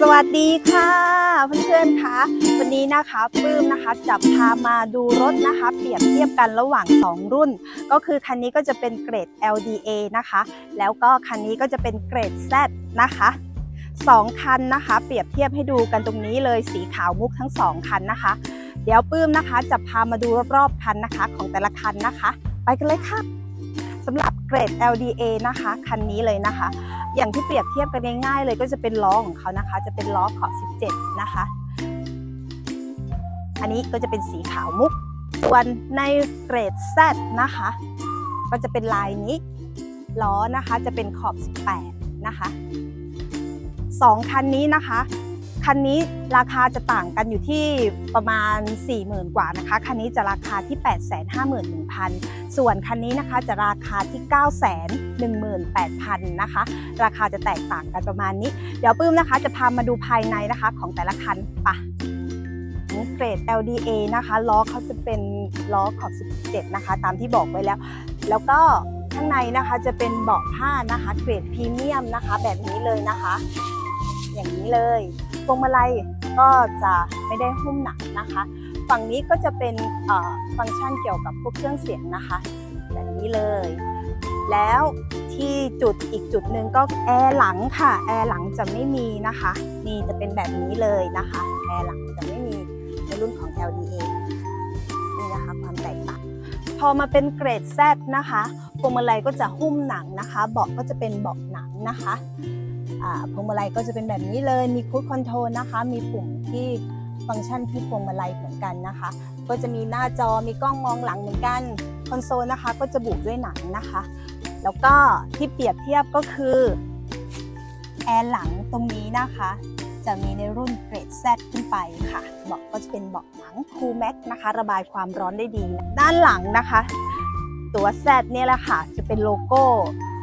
สวัสดีค่ะเพื่อนๆคะวันนี้นะคะปื้มนะคะจะพามาดูรถนะคะ เปรียบเทียบกันระหว่าง 2 รุ่น ก็คือคันนี้ก็จะเป็นเกรด LDA นะคะ แล้วก็คันนี้ก็จะเป็นเกรด Z นะคะสองคันนะคะ เปรียบเทียบให้ดูกันตรงนี้เลยสีขาวมุกทั้งสองคันนะคะ เดี๋ยวปื้มนะคะจะพามาดูรอบๆคันนะคะของแต่ละคันนะคะ ไปกันเลยค่ะสำหรับ เกรด LDA นะคะ คันนี้เลยนะคะ อย่างที่เปรียบเทียบกันง่ายๆเลยก็จะเป็นล้อของเขานะคะ จะเป็นล้อขอบ 17 นะคะ อันนี้ก็จะเป็นสีขาวมุก ส่วนในเกรด Z นะคะ ก็จะเป็นลายนี้ ล้อนะคะจะเป็นขอบ 18 นะคะสองคันนี้นะคะ คันนี้ราคาจะต่างกันอยู่ที่ประมาณ 40,000 กว่านะคะ คันนี้จะราคาที่ 851,000 ส่วนคันนี้นะคะจะราคาที่ 918,000 นะคะ ราคาจะแตกต่างกันประมาณนี้ เดี๋ยวปื้มนะคะจะพามาดูภายในนะคะของแต่ละคันปะนี่เกรด LDA นะคะล้อเขาจะเป็นล้อขอบ 17 นะคะ ตามที่บอกไว้แล้ว แล้วก็ข้างในนะคะจะเป็นเบาะผ้านะคะ เกรดพรีเมียมนะคะ แบบนี้เลยนะคะ อย่างนี้เลย พวงมาลัยก็จะไม่ได้หุ้มหนักนะคะ ฝั่งนี้ก็จะเป็นฟังก์ชันเกี่ยวกับพวกเครื่องเสียงนะคะแบบนี้เลย แล้วที่จุดอีกจุดหนึ่งก็แอร์หลังค่ะ แอร์หลังจะไม่มีนะคะ นี่จะเป็นแบบนี้เลยนะคะ แอร์หลังจะไม่มีในรุ่นของ LDA นี่นะคะความแตกต่างพอมาเป็นเกรด Z นะคะพวงมาลัยก็จะหุ้มหนังนะคะ เบาะก็จะเป็นเบาะหนังนะคะ พวงมาลัยก็จะเป็นแบบนี้เลยมีคูดคอนโทรลนะคะ มีปุ่มที่ฟังก์ชันที่พวงมาลัยเหมือนกันนะคะ ก็จะมีหน้าจอมีกล้องมองหลังเหมือนกันคอนโซลนะคะ ก็จะบุด้วยหนังนะคะ แล้วก็ที่เปรียบเทียบก็คือแอร์หลังตรงนี้นะคะ จะมีในรุ่นเกรด Z ขึ้นไปค่ะเบาะก็จะเป็นเบาะหนัง Cool Max นะคะ ระบายความร้อนได้ดี ด้านหลังนะคะ ตัว Z เนี่ยแหละค่ะ จะเป็นโลโก้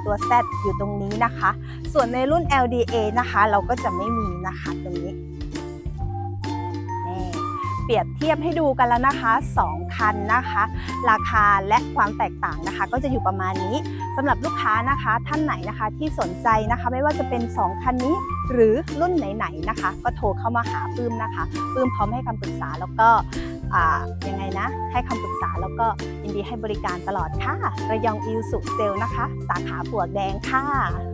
ตัว Z อยู่ตรงนี้นะคะ ส่วนในรุ่น LDA นะคะ เราก็จะไม่มีนะคะตรงนี้นี่เปรียบเทียบให้ดูกันแล้วนะคะ 2 คันนะคะ ราคาและความแตกต่างนะคะ ก็จะอยู่ประมาณนี้สำหรับลูกค้านะคะ ท่านไหนนะคะที่สนใจนะคะ ไม่ว่าจะเป็น 2 คันนี้หรือรุ่นไหนๆนะคะ ก็โทรเข้ามาหาปื้มนะคะปื้มพร้อมให้คำปรึกษาแล้วก็ ยังไงนะ ให้คำปรึกษาแล้วก็ยินดีให้บริการตลอดค่ะ ระยองอิวสุเซลนะคะ สาขาปวกแดงค่ะ